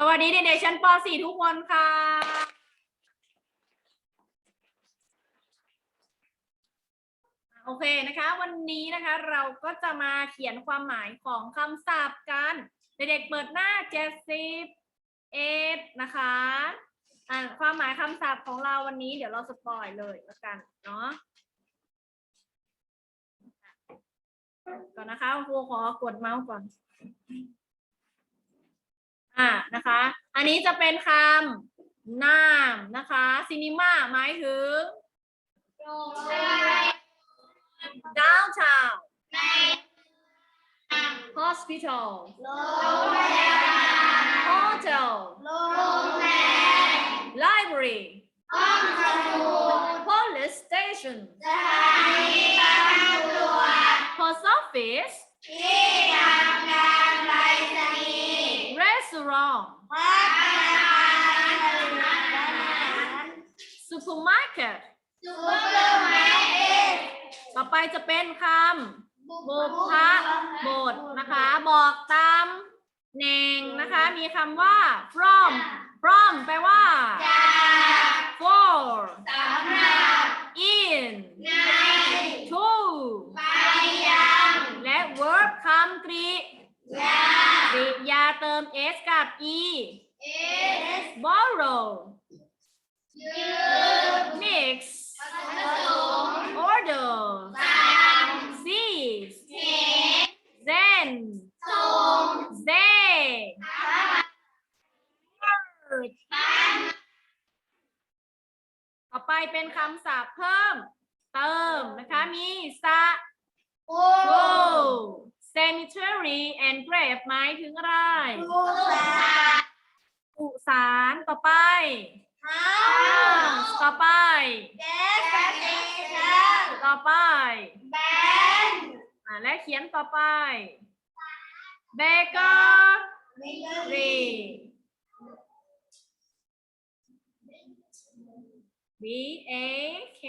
สวัสดีเด็กๆชั้นป .4 ทุกคนค่ะ โอเคนะคะ วันนี้นะคะเราก็จะมาเขียนความหมายของคำศัพท์กัน เด็กๆเปิดหน้า70เอนะคะอ่าความหมายคำศัพท์ของเราวันนี้เดี๋ยวเราสปอยเลยแล้วกันเนาะก่อนนะคะครูขอกดเมาส์ก่อน อ่านะคะ อันนี้จะเป็นคำนามนะคะซินิมาหมายถึง downtown hospital hotel library police station restaurant supermarket ต่อไปจะเป็นคำบุพบทนะคะ บอกตามเน่งนะคะ มีคำว่า from from แปลว่า for in to และ verb คำกริกริยา เติม s กับ e borrow mix order seize zen they word ต่อไปเป็นคำศัพท์เพิ่ม เติมนะคะ มีสะ go cemetery and grave หมายถึงอะไรอุสารต่อไป house ต่อไปต่อไปอ่าและเขียนต่อไป bakery b a k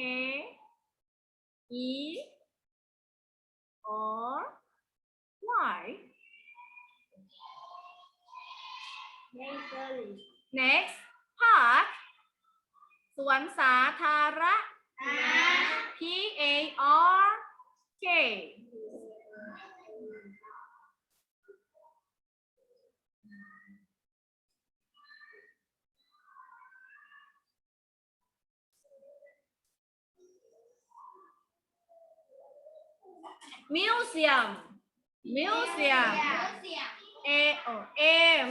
e r y next park สวนสาธารณะ P A R K มิ วเซียมมิวเซียม A O M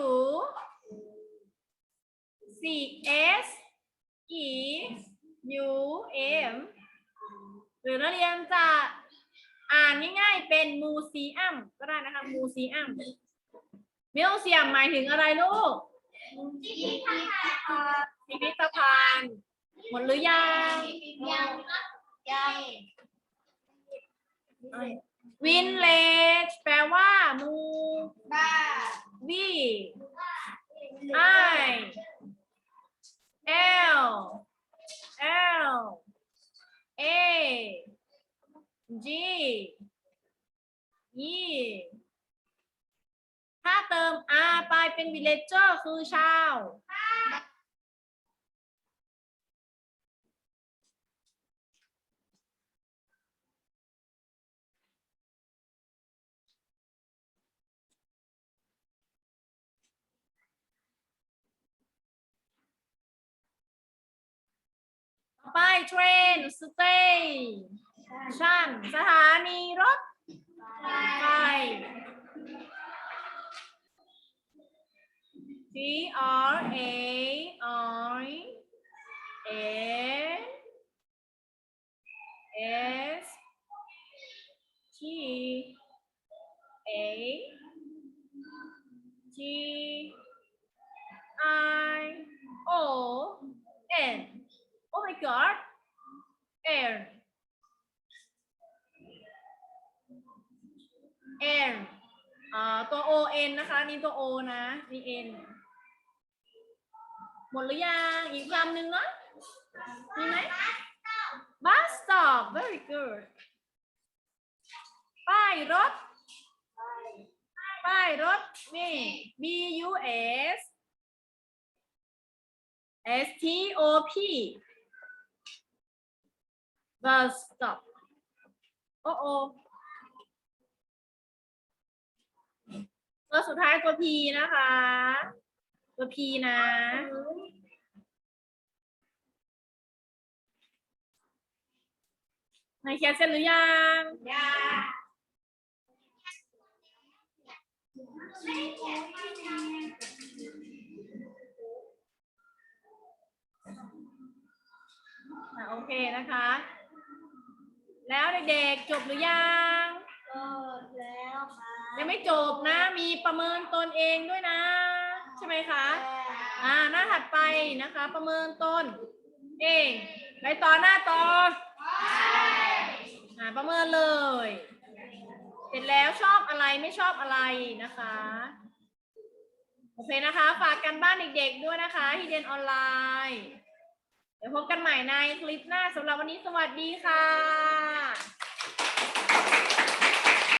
U C S E U M หรือนักเรียนจะอ่านง่ายๆเป็นมูซีอัมก็ได้นะคะมูซีอัมมิวเซียมหมายถึงอะไรลูกพิพิธภัณฑ์หมดหรือยังยัง วินเลจแปลว่าหมูวีไอ L L A G E ถ้าเติม R ไปเป็น villager คือชาว ต่อไป train station สถานีรถไฟ T R A I N S T A T I O N Oh my god Air air อ่าตัว O N นะคะ นี่ตัว O นะนี่ N หมดหรือยังอีกคำหนึ่งเนาะมีไหม bus stop very good ป้ายรถ ป้ป้ายรถ นี่ B U S S T O P bus stop โอ้โอตัวสุดท้ายตัว P นะคะ ตัว P นะในเขียนเสร็จหรือยังยังโอเคนะคะ แล้วเด็กๆจบหรือยังก็แล้วค่ะยังไม่จบนะ มีประเมินตนเองด้วยนะ ใช่ไหมคะอ่าหน้าถัดไปนะคะ ประเมินตนเองไปต่อหน้าต่ออ่าประเมินเลย เสร็จแล้วชอบอะไรไม่ชอบอะไรนะคะโอเคนะคะ ฝากกันบ้านเด็กๆด้วยนะคะที่เรียนออนไลน์ เดี๋ยวพบกันใหม่ในคลิปหน้าสำหรับวันนี้สวัสดีค่ะ